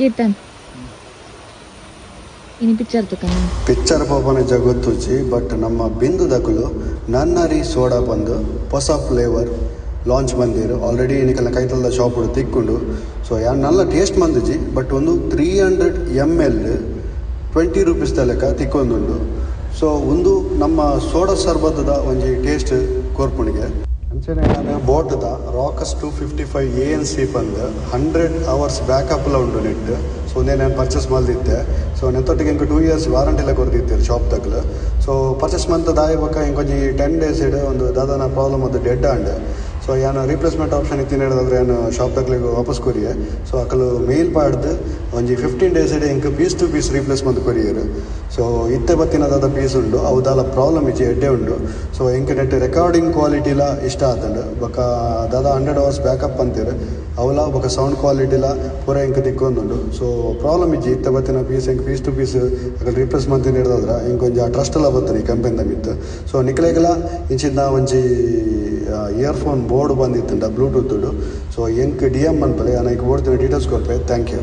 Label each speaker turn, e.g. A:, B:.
A: ಕೀರ್ತನ್ ಇನಿ picture
B: ಪಾಪನ ಜಗತ್ತುಜಿ but ನಮ್ಮ ಬಿಂದು ದಕುಲು, ನನ್ನರಿ ಸೋಡಾ ಬಂದು, ಹೊಸ ಫ್ಲೇವರ್ ಲಾಂಚ್ ಬಂದಿರು. ಆಲ್ರೆಡಿ ಏನಕ್ಕೆಲ್ಲ ಕೈತಲ್ದ ಶಾಪ್ ತಿಕ್ಕೊಂಡು. ಸೊ ಯಾ ನಲ್ಲ ಟೇಸ್ಟ್ ಬಂದಿಜಿ ಬಟ್ ಒಂದು three hundred M L twenty rupees ತಲೆಕ ತಿಕ್ಕೊಂದುಂಡು. ಸೊ ಒಂದು ನಮ್ಮ ಸೋಡಾ ಸರ್ಬತ್ತದ ಒಂಜಿ ಟೇಸ್ಟ್ ಕೋರ್ಪುಣಿಗೆ ನಾನು ಬೋಟ್ದ Rockerz two fifty five A N C ಬಂದು ಹಂಡ್ರೆಡ್ ಅವರ್ಸ್ ಬ್ಯಾಕಪ್ಲ ಉಂಟು ನೆಟ್ ಸೊ ಒಂದೇ ನಾನು ಪರ್ಚೇಸ್ ಮಾಡಿದ್ದೆ ಸೊ ನೆತ್ತೊಟ್ಟಿಗೆ ಹಿಂಗೆ ಟೂ ಇಯರ್ಸ್ ವಾರಂಟಿ ಎಲ್ಲ ಕೊಡ್ತಿದ್ದೆ ಶಾಪ್ ತಗ್ಲು ಸೊ ಪರ್ಚೇಸ್ ಮಂತ್ ಹಿಂಗೆ ಇಂಕೊಂಜಿ ಟೆನ್ ಡೇಸ್ ಇಡು ಒಂದು ದಾದಾನ ಪ್ರಾಬ್ಲಮ್ ಅದು ಡೆಡ್ ಆಂಡ್ ಸೊ ಏನು ರೀಪ್ಲೇಸ್ಮೆಂಟ್ ಆಪ್ಷನ್ ಇತ್ತೀನಿ ಹೇಳಿದ್ರೆ ಏನು ಶಾಪ್ ತಗ್ಲಿಗೆ ವಾಪಸ್ ಕೊರಿಯೆ ಸೊ ಅಕಲು ಮೇಲ್ ಪಾಡ್ದು. ಒಂಜಿ ಫಿಫ್ಟೀನ್ ಡೇಸ್ ಇಡೆ ink piece to piece replace month courier. So ಇತ್ತೆ ಬತ್ತಿನ ದಾದ ಪೀಸ್ ಉಂಡು, ಅವುದಾಲ ಪ್ರಾಬ್ಲಮ್ ಇಜ್ಜಿ ಎಡ್ಡೆ ಉಂಡು. ಸೊ ಇಂಕ ನೆಟ್ ರೆಕಾರ್ಡಿಂಗ್ ಕ್ವಾಲಿಟಿಲ ಇಷ್ಟ ಆತಂಡು. ಬೊಕ ದಾದ ಹಂಡ್ರೆಡ್ ಅವರ್ಸ್ ಬ್ಯಾಕಪ್ ಅಂತೀರು. ಅವಲ ಬೊಕ ಸೌಂಡ್ ಕ್ವಾಲಿಟಿಲ ಪೂರ ಇಂಕ ತಿಕ್ಕೊಂದುಂಡು ಸೊ ಪ್ರಾಬ್ಲಮ್ ಇಜ್ಜಿ ಇತ್ತೆ ಬತ್ತಿನ ಪೀಸ್ ಇಂಕ್ ಪೀಸ್ ಟು ಪೀಸ್ ಅಕಲ್ ರೀಪ್ಲೇಸ್ ಮಂತ್ ಹಿಡಿದ್ರೆ ಇಂಕೊಂಜಿ ಟ್ರಸ್ಟ್ ಎಲ್ಲ ಬರ್ತದೆ ಈ ಕಂಪೆನಿದ ಮಿತ್ತು. ಸೊ ನಿಕ್ಲೆಗೆಲ್ಲ ಇಂಚಿನ ಒಂಜಿ ಇಯರ್ಫೋನ್ ಬೋರ್ಡ್ ಬಂದಿತ್ತು ಬ್ಲೂಟೂತ್ ಸೊ ಎಂಕ್ ಡಿ ಎಂ ಅನ್ಪಲೆ ನಾನು ಈಗ ಓಡ್ತೀನಿ ಡೀಟೇಲ್ಸ್ ಕೊಡ್ಪೆ. Thank you